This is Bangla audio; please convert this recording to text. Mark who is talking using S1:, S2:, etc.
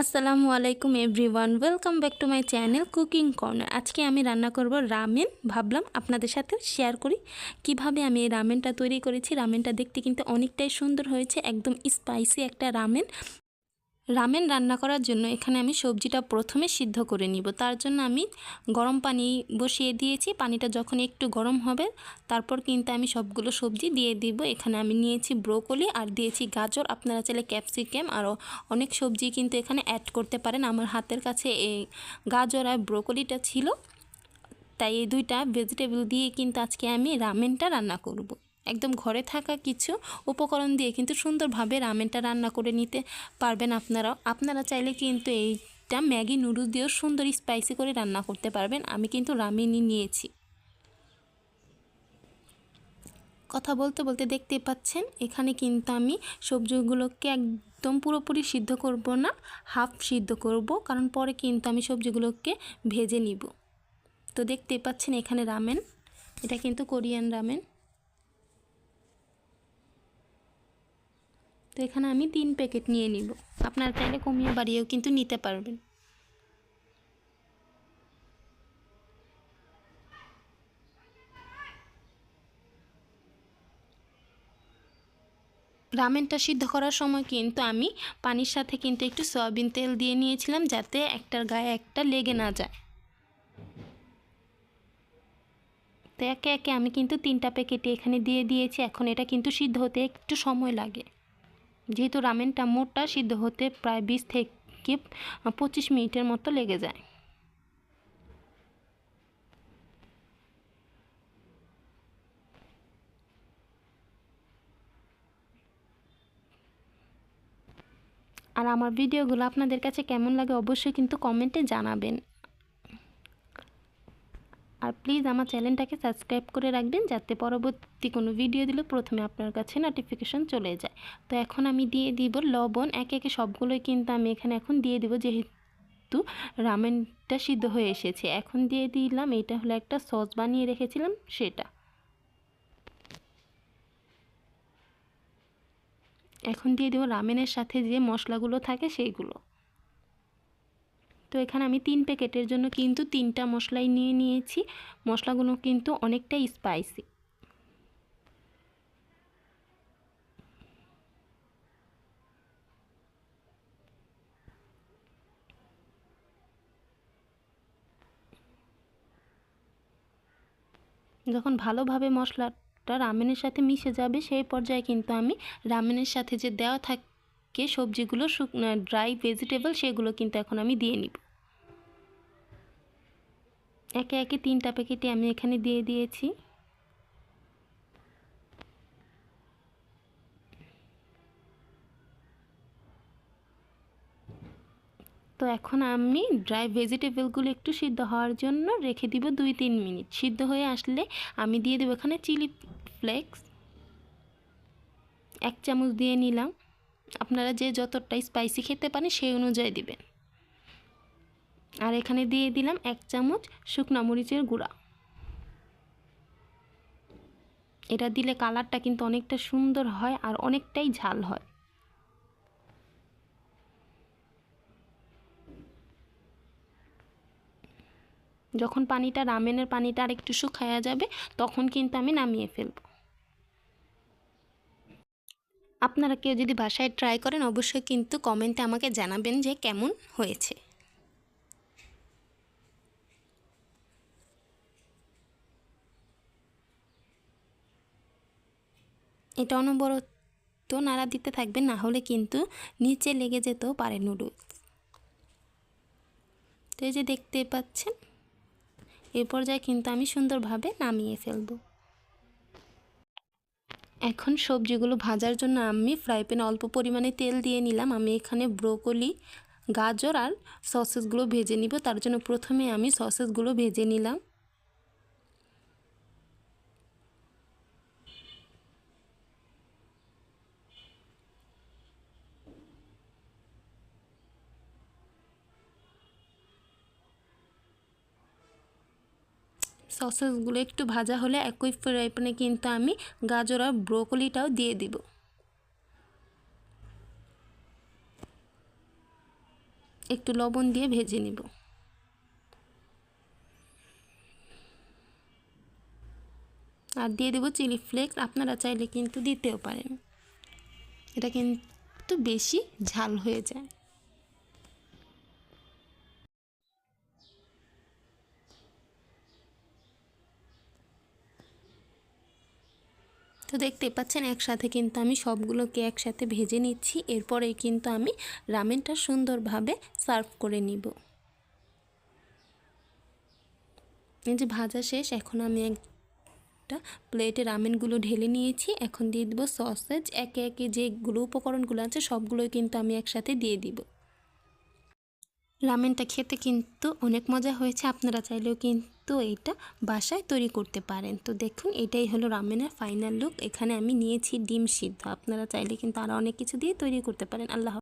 S1: আসসালামু আলাইকুম everyone, welcome back to my channel cooking corner. আজকে আমি রান্না করব রামেন, ভাবলাম আপনাদের সাথে শেয়ার করি। কীভাবে আমি এই রামেনটা তৈরি করেছি, রামেনটা দেখতে কিন্তু অনেকটাই সুন্দর হয়েছে, একদম স্পাইসি একটা রামেন। রামেন রান্না করার জন্য এখানে আমি সবজিটা প্রথমে সিদ্ধ করে নিব। তার জন্য আমি গরম পানি বসিয়ে দিয়েছি। পানিটা যখন একটু গরম হবে, তারপর কিন্তু আমি সবগুলো সবজি দিয়ে দিব। এখানে আমি নিয়েছি ব্রোকলি আর দিয়েছি গাজর। আপনারা চাইলে ক্যাপসিকাম আরও অনেক সবজি কিন্তু এখানে অ্যাড করতে পারেন। আমার হাতের কাছে এই গাজর আর ব্রোকলিটা ছিল। তাই এই দুইটা ভেজিটেবল দিয়ে কিন্তু আজকে আমি রামেনটা রান্না করব। একদম ঘরে থাকা কিছু উপকরণ দিয়ে কিন্তু সুন্দরভাবে রামেনটা রান্না করে নিতে পারবেন আপনারাও। আপনারা চাইলে কিন্তু এইটা ম্যাগি নুডলস দিয়েও সুন্দর স্পাইসি করে রান্না করতে পারবেন। আমি কিন্তু রামেনই নিয়েছি। কথা বলতে বলতে দেখতে পাচ্ছেন, এখানে কিন্তু আমি সবজিগুলোকে একদম পুরোপুরি সিদ্ধ করব না, হাফ সিদ্ধ করব, কারণ পরে কিন্তু আমি সবজিগুলোকে ভেজে নিব। তো দেখতে পাচ্ছেন এখানে রামেন, এটা কিন্তু কোরিয়ান রামেন। তো এখানে আমি তিন প্যাকেট নিয়ে নিব। আপনারা চাইলে কমিয়ে বাড়িয়েও কিন্তু নিতে পারবেন। রামেনটা সিদ্ধ করার সময় কিন্তু আমি পানির সাথে কিন্তু একটু সয়াবিন তেল দিয়ে নিয়েছিলাম যাতে একটার গায়ে একটা লেগে না যায়। তো একে একে আমি কিন্তু তিনটা প্যাকেটে এখানে দিয়ে দিয়েছি। এখন এটা কিন্তু সিদ্ধ হতে একটু সময় লাগে। যেহেতু রামেনটা মোটটা সিদ্ধ হতে প্রায় বিশ থেকে পঁচিশ মিনিটের মতো লেগে যায়। আর আমার ভিডিওগুলো আপনাদের কাছে কেমন লাগে অবশ্যই কিন্তু কমেন্টে জানাবেন। আর প্লিজ আমার চ্যানেলটাকে সাবস্ক্রাইব করে রাখবেন যাতে পরবর্তী কোনো ভিডিও দিলে প্রথমে আপনার কাছে নোটিফিকেশন চলে যায়। তো এখন আমি দিয়ে দিব লবণ, একে একে সবগুলোই কিন্তু আমি এখানে এখন দিয়ে দিব যেহেতু রামেনটা সিদ্ধ হয়ে এসেছে। এখন দিয়ে দিলাম, এটা হলো একটা সস বানিয়ে রেখেছিলাম, সেটা। এখন দিয়ে দেবো রামেনের সাথে যে মশলাগুলো থাকে সেইগুলো। তো এখানে আমি তিন প্যাকেটের জন্য কিন্তু তিনটা মশলাই নিয়ে নিয়েছি। মশলাগুলো কিন্তু অনেকটাই স্পাইসি যখন ভালোভাবে মশলাটা রামেনের সাথে মিশে যাবে, সেই পর্যায়ে কিন্তু আমি রামেনের সাথে যে দেওয়া থাকে সবজিগুলো শুকনো ড্রাই ভেজিটেবল সেগুলো কিন্তু এখন আমি দিয়ে নিব। একে একে তিনটা প্যাকেটে আমি এখানে দিয়ে দিয়েছি। তো এখন আমি ড্রাই ভেজিটেবলগুলো একটু সিদ্ধ হওয়ার জন্য রেখে দিব দুই তিন মিনিট। সিদ্ধ হয়ে আসলে আমি দিয়ে দেবো এখানে চিলি ফ্লেক্স এক চামচ দিয়ে নিলাম। আপনারা যে যতটা স্পাইসি খেতে পারেন সেই অনুযায়ী দিবেন। আর এখানে দিয়ে দিলাম এক চামচ শুকনা মরিচের গুঁড়া। এটা দিলে কালারটা কিন্তু অনেকটা সুন্দর হয় আর অনেকটাই ঝাল হয়। যখন পানিটা রামেনের পানিটা আর একটু শুকায়া যাবে, তখন কিন্তু আমি নামিয়ে ফেলব। আপনারা কেউ যদি বাসায় ট্রাই করেন, অবশ্যই কিন্তু কমেন্টে আমাকে জানাবেন যে কেমন হয়েছে। এটা অনবরত নাড়া দিতে থাকবেন, না হলে কিন্তু নিচে লেগে যেতেও পারে নুডলস তো এই যে দেখতে পাচ্ছেন এই পর্যায়ে কিন্তু আমি সুন্দরভাবে নামিয়ে ফেলব। এখন সবজিগুলো ভাজার জন্য আমি ফ্রাই প্যানে অল্প পরিমাণে তেল দিয়ে নিলাম। আমি এখানে ব্রোকলি গাজর আর সসেসগুলো ভেজে নিব। তার জন্য প্রথমে আমি সসেসগুলো ভেজে নিলাম। সসেসগুলো একটু ভাজা হলে একই ফ্রাই প্যানে কিন্তু আমি গাজর আর ব্রোকলিটাও দিয়ে দিব। একটু লবণ দিয়ে ভেজে নিব। আর দিয়ে দেবো চিলি ফ্লেক্স, আপনারা চাইলে কিন্তু দিতেও পারেন। এটা কিন্তু বেশি ঝাল হয়ে যায়। তো দেখতে পাচ্ছেন, একসাথে কিন্তু আমি সবগুলোকে একসাথে ভেজে নিচ্ছি। এরপরে কিন্তু আমি রামেনটা সুন্দরভাবে সার্ভ করে নিব। এই যে ভাজা শেষ, এখন আমি একটা প্লেটে রামেনগুলো ঢেলে নিয়েছি। এখন দিয়ে দিব সসেজ। একে একে যেগুলো উপকরণগুলো আছে, সবগুলোই কিন্তু আমি একসাথে দিয়ে দিব। রামেনটা খেতে কিন্তু অনেক মজা হয়েছে। আপনারা চাইলেও কিন্তু এটা বাসায় তৈরি করতে পারেন। তো দেখুন, এটাই হলো রামেনের ফাইনাল লুক এখানে আমি নিয়েছি ডিম সিদ্ধ। আপনারা চাইলে কিন্তু আরও অনেক কিছু দিয়ে তৈরি করতে পারেন। আল্লাহ